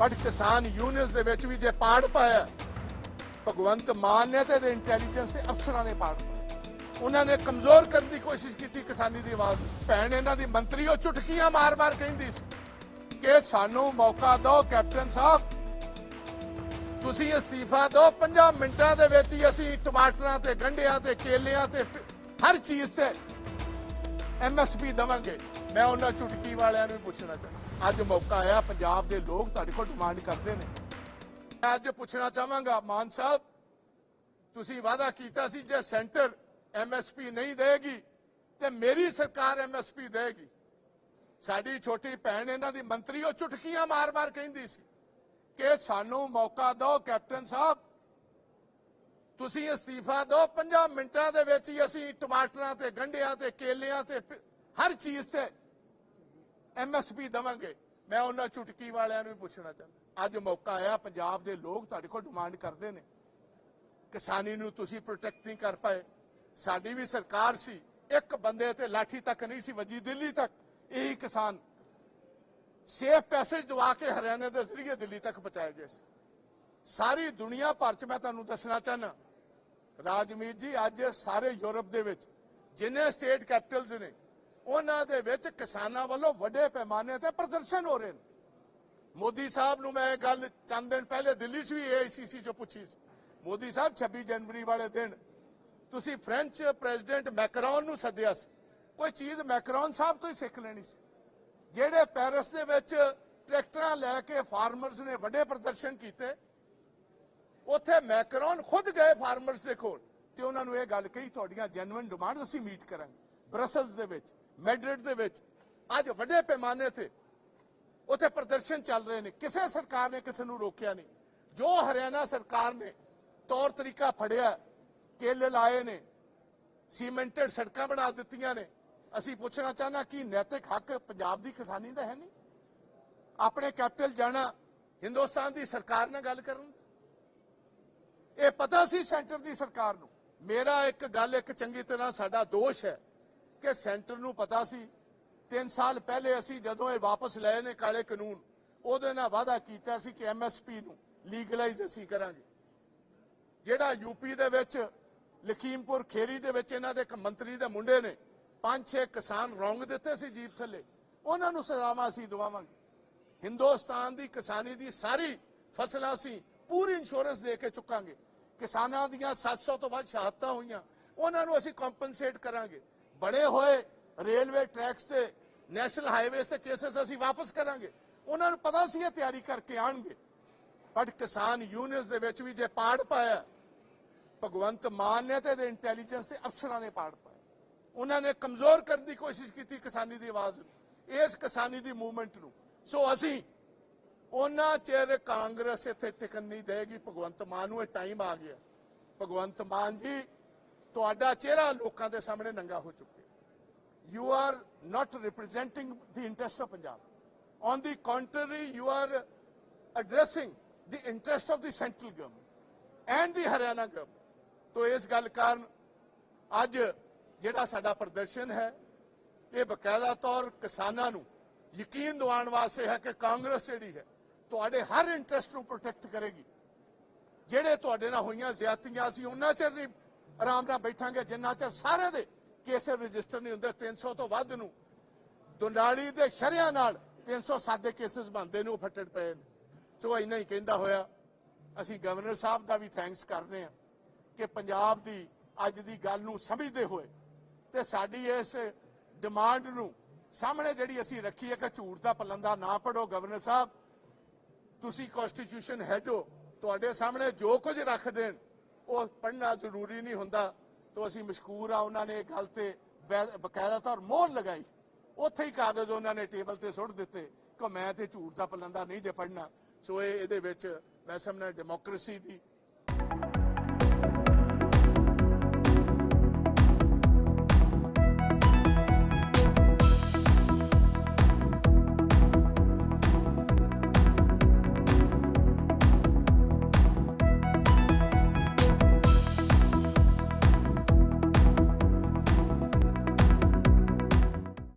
But ਕਿਸਾਨ unions ਦੇ ਵਿੱਚ ਵੀ ਜੇ ਪਾੜ ਪਾਇਆ ਭਗਵੰਤ ਮਾਨ ਨੇ ਤੇ ਇੰਟੈਲੀਜੈਂਸ ਦੇ ਅਫਸਰਾਂ ਨੇ ਪਾੜ ਉਹਨਾਂ ਨੇ ਕਮਜ਼ੋਰ ਕਰਨ ਦੀ ਕੋਸ਼ਿਸ਼ ਕੀਤੀ ਕਿਸਾਨੀ ਦੀ ਆਵਾਜ਼। ਭੈਣ ਇਹਨਾਂ ਦੀ ਮੰਤਰੀ, ਉਹ ਚੁਟਕੀਆਂ ਮਾਰ-ਮਾਰ ਕਹਿੰਦੀ ਸੀ ਕਿ ਸਾਨੂੰ ਮੌਕਾ ਦਿਓ ਕੈਪਟਨ ਸਾਹਿਬ। ਤੁਸੀਂ ਅਸਤੀਫਾ ਦਿਓ 5 ਮਿੰਟਾਂ ਦੇ ਵਿੱਚ ਹੀ ਅਸੀਂ ਟਮਾਟਰਾਂ ਤੇ ਗੰਢਿਆਂ ਤੇ ਕੇਲਿਆਂ ਤੇ ਹਰ ਚੀਜ਼ ਤੇ ਐਮਐਸਪੀ ਦਵਾਂਗੇ। ਮੈਂ ਉਹਨਾਂ ਚੁਟਕੀ ਵਾਲਿਆਂ ਨੂੰ ਵੀ ਪੁੱਛਣਾ ਚਾਹੁੰਦਾ ਅੱਜ ਮੌਕਾ ਆਇਆ, ਪੰਜਾਬ ਦੇ ਲੋਕ ਤੁਹਾਡੇ ਕੋਲ ਡਿਮਾਂਡ ਕਰਦੇ ਨੇ। ਮੈਂ ਅੱਜ ਪੁੱਛਣਾ ਚਾਹਾਂਗਾ, ਮਾਨ ਸਾਹਿਬ, ਤੁਸੀਂ ਵਾਅਦਾ ਕੀਤਾ ਸੀ ਜੇ ਸੈਂਟਰ ਐਮਐਸਪੀ ਨਹੀਂ ਦੇਗੀ, ਤੇ ਮੇਰੀ ਸਰਕਾਰ ਐਮਐਸਪੀ ਦੇਗੀ। ਸਾਡੀ ਛੋਟੀ ਭੈਣ ਇਹਨਾਂ ਦੀ ਮੰਤਰੀ, ਉਹ ਚੁਟਕੀਆਂ ਮਾਰ-ਮਾਰ ਕਹਿੰਦੀ ਸੀ ਕਿ ਸਾਨੂੰ ਮੌਕਾ ਦਿਓ, ਕੈਪਟਨ ਸਾਹਿਬ ਤੁਸੀਂ ਅਸਤੀਫਾ ਦਿਓ 5 ਮਿੰਟਾਂ ਦੇ ਵਿੱਚ ਹੀ ਅਸੀਂ ਟਮਾਟਰਾਂ ਤੇ, ਗੰਢਿਆਂ ਤੇ, ਕੇਲਿਆਂ ਤੇ ਹਰ ਚੀਜ਼ ਤੇ ਐਮਐਸਪੀ ਦਵਾਂਗੇ। ਮੈਂ ਉਹਨਾਂ ਚੁਟਕੀ ਵਾਲਿਆਂ ਨੂੰ ਵੀ ਪੁੱਛਣਾ ਚਾਹੁੰਦਾ। ਅੱਜ ਮੌਕਾ ਆਇਆ, ਪੰਜਾਬ ਦੇ ਲੋਕ ਤੁਹਾਡੇ ਕੋਲ ਡਿਮਾਂਡ ਕਰਦੇ ਨੇ। ਕਿਸਾਨੀ ਨੂੰ ਤੁਸੀਂ ਪ੍ਰੋਟੈਕਟ ਨਹੀਂ ਕਰ ਪਾਏ। ਸਾਡੀ ਵੀ ਸਰਕਾਰ ਸੀ, ਇੱਕ ਬੰਦੇ ਤੇ ਲਾਠੀ ਤੱਕ ਨਹੀਂ ਸੀ ਵੱਜੀ, ਦਿੱਲੀ ਤੱਕ। ਇਹੀ ਕਿਸਾਨ ਸੇਫ ਪੈਸੇ ਦਵਾ ਕੇ ਹਰਿਆਣਾ ਦੇ ਜ਼ਰੀਏ ਦਿੱਲੀ ਤੱਕ ਪਹੁੰਚਾਏ ਗਏ ਸੀ। ਸਾਰੀ ਦੁਨੀਆ ਭਰ ਚ ਮੈਂ ਤੁਹਾਨੂੰ ਦੱਸਣਾ ਚਾਹਨਾ ਰਾਜਮੀਤ ਜੀ, ਅੱਜ ਸਾਰੇ ਯੂਰਪ ਦੇ ਵਿੱਚ ਜਿੰਨੇ ਸਟੇਟ ਕੈਪੀਟਲਸ ਨੇ, ਉਹਨਾਂ ਦੇ ਵਿੱਚ ਕਿਸਾਨਾਂ ਵੱਲੋਂ ਵੱਡੇ ਪੈਮਾਨੇ ਤੇ ਪ੍ਰਦਰਸ਼ਨ ਹੋ ਰਹੇ ਨੇ। ਮੋਦੀ ਸਾਹਿਬ ਨੂੰ ਮੈਂ ਗੱਲ ਚੰਦ ਦਿਨ ਪਹਿਲੇ ਦਿੱਲੀ 'ਚ ਵੀ ਏਆਈਸੀਸੀ 'ਚੋਂ ਪੁੱਛੀ ਸੀ। ਮੋਦੀ ਸਾਹਿਬ 26 ਜਨਵਰੀ ਵਾਲੇ ਦਿਨ ਤੁਸੀਂ ਫ੍ਰੈਂਚ ਪ੍ਰੈਜ਼ੀਡੈਂਟ ਮੈਕਰੋਨ ਨੂੰ ਸੱਦਿਆ ਸੀ। ਕੋਈ ਚੀਜ਼ ਮੈਕਰੋਨ ਸਾਹਿਬ ਤੋਂ ਹੀ ਸਿੱਖ ਲੈਣੀ ਸੀ। ਜਿਹੜੇ ਪੈਰਿਸ ਦੇ ਵਿੱਚ ਟਰੈਕਟਰਾਂ ਲੈ ਕੇ ਫਾਰਮਰਸ ਨੇ ਵੱਡੇ ਪ੍ਰਦਰਸ਼ਨ ਕੀਤੇ ਉੱਥੇ ਮੈਕਰੋਨ ਖੁਦ ਗਏ ਫਾਰਮਰਸ ਦੇ ਕੋਲ ਤੇ ਉਹਨਾਂ ਨੂੰ ਇਹ ਗੱਲ ਕਹੀ, ਤੁਹਾਡੀਆਂ ਜੈਨੂਇਨ ਡਿਮਾਂਡ ਅਸੀਂ ਮੀਟ ਕਰਾਂਗੇ ਬ੍ਰਸਲਸ ਦੇ ਵਿੱਚ, ਮੈਡਰਿਡ ਦੇ ਵਿੱਚ। ਅੱਜ ਵੱਡੇ ਪੈਮਾਨੇ ਤੇ ਉੱਥੇ ਪ੍ਰਦਰਸ਼ਨ ਚੱਲ ਰਹੇ ਨੇ। ਕਿਸੇ ਸਰਕਾਰ ਨੇ ਕਿਸੇ ਨੂੰ ਰੋਕਿਆ ਨਹੀਂ। ਜੋ ਹਰਿਆਣਾ ਸਰਕਾਰ ਨੇ ਤੌਰ ਤਰੀਕਾ ਫੜਿਆ, ਕੇਲੇ ਲਾਏ ਨੇ, ਸੀਮੈਂਟਡ ਸੜਕਾਂ ਬਣਾ ਦਿੱਤੀਆਂ ਨੇ। ਅਸੀਂ ਪੁੱਛਣਾ ਚਾਹਨਾ ਕਿ ਨੈਤਿਕ ਹੱਕ ਪੰਜਾਬ ਦੀ ਕਿਸਾਨੀ ਦਾ ਹੈ ਨਹੀਂ? ਆਪਣੇ ਕੈਪੀਟਲ ਜਾਣਾ ਹਿੰਦੁਸਤਾਨ ਦੀ ਸਰਕਾਰ ਨਾਲ ਗੱਲ ਕਰਨ? ਇਹ ਪਤਾ ਸੀ ਸੈਂਟਰ ਦੀ ਸਰਕਾਰ ਨੂੰ? ਮੇਰਾ ਇੱਕ ਗੱਲ ਇੱਕ ਚੰਗੀ ਤਰ੍ਹਾਂ ਸਾਡਾ ਦੋਸ਼ ਹੈ ਕਿ ਸੈਂਟਰ ਨੂੰ ਪਤਾ ਸੀ। 3 ਸਾਲ ਪਹਿਲੇ ਅਸੀਂ ਜਦੋਂ ਇਹ ਵਾਪਸ ਲਏ ਨੇ ਕਾਲੇ ਕਾਨੂੰਨ, ਉਹਦੇ ਨਾਲ ਵਾਅਦਾ ਕੀਤਾ ਸੀ ਕਿ ਐਮਐਸਪੀ ਨੂੰ ਲੀਗਲਾਈਜ਼ ਅਸੀਂ ਕਰਾਂਗੇ। ਜਿਹੜਾ ਯੂਪੀ ਦੇ ਵਿੱਚ, ਲਖੀਮਪੁਰ ਖੇਰੀ ਦੇ ਵਿੱਚ ਇਹਨਾਂ ਦੇ ਇੱਕ ਮੰਤਰੀ ਦੇ ਮੁੰਡੇ ਨੇ, ਪੰਜ ਛੇ ਕਿਸਾਨ ਰੌਂਗ ਦਿੱਤੇ ਸੀ ਜੀਪ ਥੱਲੇ, ਉਹਨਾਂ ਨੂੰ ਸਜ਼ਾਵਾਂ ਅਸੀਂ ਦਵਾਵਾਂਗੇ। ਹਿੰਦੁਸਤਾਨ ਦੀ ਕਿਸਾਨੀ ਦੀ ਸਾਰੀ ਫਸਲਾਂ ਅਸੀਂ ਪੂਰੀ ਇੰਸ਼ੋਰੈਂਸ ਦੇ ਕੇ ਚੁੱਕਾਂਗੇ। ਕਿਸਾਨਾਂ ਦੀਆਂ 700 ਤੋਂ ਵੱਧ ਸ਼ਹਾਦਤਾਂ ਹੋਈਆਂ, ਉਹਨਾਂ ਨੂੰ ਅਸੀਂ ਕੰਪਨਸੇਟ ਕਰਾਂਗੇ। ਬੜੇ ਹੋਏ ਰੇਲਵੇ ਟਰੈਕਸ ਤੇ, ਨੈਸ਼ਨਲ ਹਾਈਵੇਜ਼ ਤੇ ਕੇਸਸ ਅਸੀਂ ਵਾਪਸ ਕਰਾਂਗੇ। ਉਹਨਾਂ ਨੂੰ ਪਤਾ ਸੀ ਇਹ ਤਿਆਰੀ ਕਰਕੇ ਆਣਗੇ ਬਟ ਕਿਸਾਨ ਯੂਨੀਅਨਸ ਦੇ ਵਿੱਚ ਵੀ ਜੇ ਪਾੜ ਪਾਇਆ, ਭਗਵੰਤ ਮਾਨ ਨੇ ਤੇ ਇਹਦੇ ਇੰਟੈਲੀਜੈਂਸ ਦੇ ਅਫਸਰਾਂ ਨੇ ਪਾੜ ਪਾਇਆ। ਉਹਨਾਂ ਨੇ ਕਮਜ਼ੋਰ ਕਰਨ ਦੀ ਕੋਸ਼ਿਸ਼ ਕੀਤੀ ਕਿਸਾਨੀ ਦੀ ਆਵਾਜ਼ ਨੂੰ, ਇਸ ਕਿਸਾਨੀ ਦੀ ਮੂਵਮੈਂਟ ਨੂੰ। ਸੋ ਅਸੀਂ ਉਹਨਾਂ ਚਿਰ ਕਾਂਗਰਸ ਇੱਥੇ ਟਿਕਣ ਨਹੀਂ ਦੇਗੀ ਭਗਵੰਤ ਮਾਨ ਨੂੰ ਇਹ ਟਾਈਮ ਆ ਗਿਆ ਭਗਵੰਤ ਮਾਨ ਜੀ ਤੁਹਾਡਾ ਚਿਹਰਾ ਲੋਕਾਂ ਦੇ ਸਾਹਮਣੇ ਨੰਗਾ ਹੋ ਚੁੱਕਿਆ you are not representing the interest of Punjab on the country you are addressing the interest of the central government and the Haryana government ਤੋਂ ਇਸ ਗੱਲ ਕਾਰਨ ਅੱਜ ਜਿਹੜਾ ਸਾਡਾ ਪ੍ਰਦਰਸ਼ਨ ਹੈ ਇਹ ਬਕਾਇਦਾ ਤੌਰ ਕਿਸਾਨਾਂ ਨੂੰ ਯਕੀਨ ਦਿਵਾਉਣ ਵਾਸਤੇ ਹੈ ਕਿ ਕਾਂਗਰਸ ਜਿਹੜੀ ਹੈ ਤੁਹਾਡੇ ਹਰ ਇੰਟਰਸਟ ਨੂੰ ਪ੍ਰੋਟੈਕਟ ਕਰੇਗੀ। ਜਿਹੜੇ ਤੁਹਾਡੇ ਨਾਲ ਹੋਈਆਂ ਜ਼ਿਆਦਤੀਆਂ ਅਸੀਂ ਉਹਨਾਂ ਚਿਰ ਨਹੀਂ ਆਰਾਮ ਨਾਲ ਬੈਠਾਂਗੇ, ਜਿੰਨਾ ਚਿਰ ਸਾਰੇ ਦੇ ਕੇਸ ਰਜਿਸਟਰ ਨਹੀਂ ਹੁੰਦੇ 300 ਤੋਂ ਵੱਧ ਨੂੰ। ਦੁੰਡਾਲੀ ਦੇ ਸ਼ਰਿਆਂ ਨਾਲ 307 ਦੇ ਕੇਸਸ ਬਣਦੇ ਨੇ ਫੱਟੜ ਪਏ ਨੇ। ਸੋ ਇੰਨਾ ਹੀ ਕਹਿੰਦਾ ਹੋਇਆ। ਅਸੀਂ ਗਵਰਨਰ ਸਾਹਿਬ ਦਾ ਵੀ ਥੈਂਕਸ ਕਰਨੇ ਆ ਕਿ ਪੰਜਾਬ ਦੀ ਅੱਜ ਦੀ ਗੱਲ ਨੂੰ ਸਮਝਦੇ ਹੋਏ ਤੇ ਸਾਡੀ ਇਸ ਡਿਮਾਂਡ ਨੂੰ ਸਾਹਮਣੇ ਜਿਹੜੀ ਅਸੀਂ ਰੱਖੀ ਹੈ ਕਿ ਝੂਠ ਦਾ ਪਲੰਦਾ ਨਾ ਪੜੋ ਗਵਰਨਰ ਸਾਹਿਬ। ਤੁਸੀਂ ਕਨਸਟੀਟਿਊਸ਼ਨ ਹੈਡ ਹੋ, ਤੁਹਾਡੇ ਸਾਹਮਣੇ ਜੋ ਕੁਝ ਰੱਖ ਦੇਣ, ਉਹ ਪੜ੍ਹਨਾ ਜ਼ਰੂਰੀ ਨਹੀਂ ਹੁੰਦਾ। ਤੋਂ ਅਸੀਂ ਮਸ਼ਕੂਰ ਆ ਉਹਨਾਂ ਨੇ ਗੱਲ ਤੇ ਬਕਾਇਦਾ ਤੌਰ ਮੋਹਰ ਲਗਾਈ। ਉੱਥੇ ਹੀ ਕਾਗਜ਼ ਉਹਨਾਂ ਨੇ ਟੇਬਲ ਤੇ ਸੁੱਟ ਦਿੱਤੇ ਕਿ ਮੈਂ ਤੇ ਝੂਠ ਦਾ ਪਲੰਦਾ ਨਹੀਂ ਜੇ ਪੜਨਾ ਸੋ ਇਹ ਇਹਦੇ ਵਿੱਚ ਮੈਂ ਸਮਝਣਾ ਡੈਮੋਕ੍ਰੇਸੀ ਦੀ